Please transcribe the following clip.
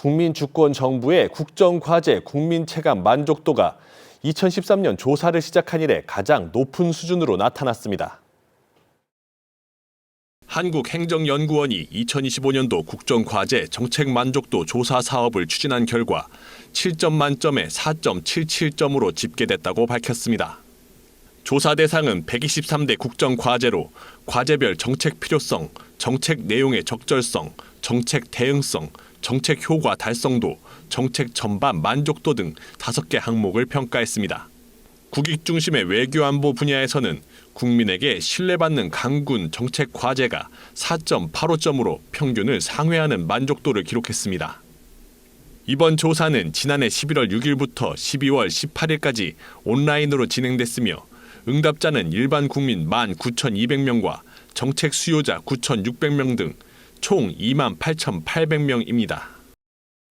국민주권정부의 국정과제 국민체감 만족도가 2013년 조사를 시작한 이래 가장 높은 수준으로 나타났습니다. 한국행정연구원이 2025년도 국정과제 정책 만족도 조사 사업을 추진한 결과 7점 만점에 4.77점으로 집계됐다고 밝혔습니다. 조사 대상은 123대 국정과제로 과제별 정책 필요성, 정책 내용의 적절성, 정책 대응성, 정책 효과 달성도, 정책 전반 만족도 등 5개 항목을 평가했습니다. 국익 중심의 외교 안보 분야에서는 국민에게 신뢰받는 강군 정책 과제가 4.85점으로 평균을 상회하는 만족도를 기록했습니다. 이번 조사는 지난해 11월 6일부터 12월 18일까지 온라인으로 진행됐으며 응답자는 일반 국민 19,200명과 정책 수요자 9,600명 등 총 28,800명입니다.